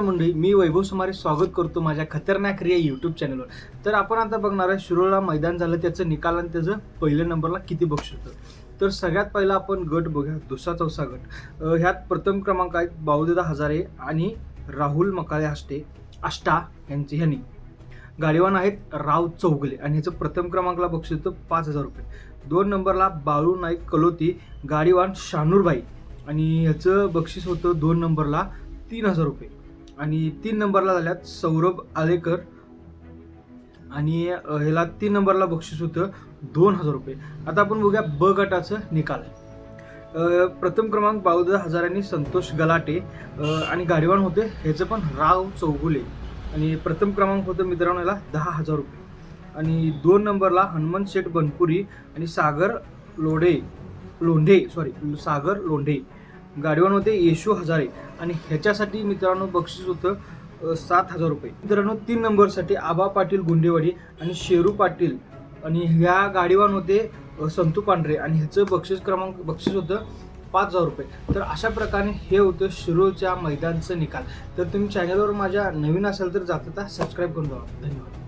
मंडळी मी वैभव सुमारे स्वागत करतो माझ्या खतरनाक क्रिया यूट्यूब चॅनलवर तर आपण आता बघणार आहे शिरोळला मैदान झालं त्याचं निकाल आणि त्याचं पहिल्या नंबरला किती बक्षीस होतं. तर सगळ्यात पहिला आपण गट बघूया दुसरा चौसा गट. ह्यात प्रथम क्रमांक आहेत बाहुदेदा हजारे आणि राहुल मकाळे हस्टे आष्टा यांचे ह्यांनी. गाडीवान आहेत राव चौगले आणि ह्याचं प्रथम क्रमांकला बक्षीस होतं पाच हजार रुपये. दोन नंबरला बाळू नाईक कलोती गाडीवान शानूरबाई आणि ह्याचं बक्षीस होतं दोन नंबरला तीन हजार रुपये. आणि तीन नंबरला झाल्यात सौरभ आलेकर. आणि ह्याला तीन नंबरला बक्षीस होतं दोन हजार रुपये. आता आपण बघूया ब गटाचं निकाल. प्रथम क्रमांक बावदा हजारांनी संतोष गलाटे आणि गाडीवान होते ह्याचं पण राव चौगुले. आणि प्रथम क्रमांक होतं मित्रांनो याला दहा हजार रुपये. आणि दोन नंबरला हनुमंत शेठ बनपुरी आणि सागर लोढे लोंढे सॉरी सागर लोंढे. गाडीवान होते येशू हजारे. आणि ह्याच्यासाठी मित्रांनो बक्षीस होतं सात हजार रुपये. मित्रांनो तीन नंबरसाठी आबा पाटील गुंडेवाडी आणि शेरू पाटील. आणि ह्या गाडीवान होते संतू पांढरे. आणि ह्याचं बक्षीस क्रमांक बक्षीस होतं पाच हजार रुपये. तर अशा प्रकारे हे होतं शिरोळच्या मैदानचं निकाल. तर तुम्ही चॅनलवर माझ्या नवीन असाल तर जाता सबस्क्राईब करून द्या धन्यवाद.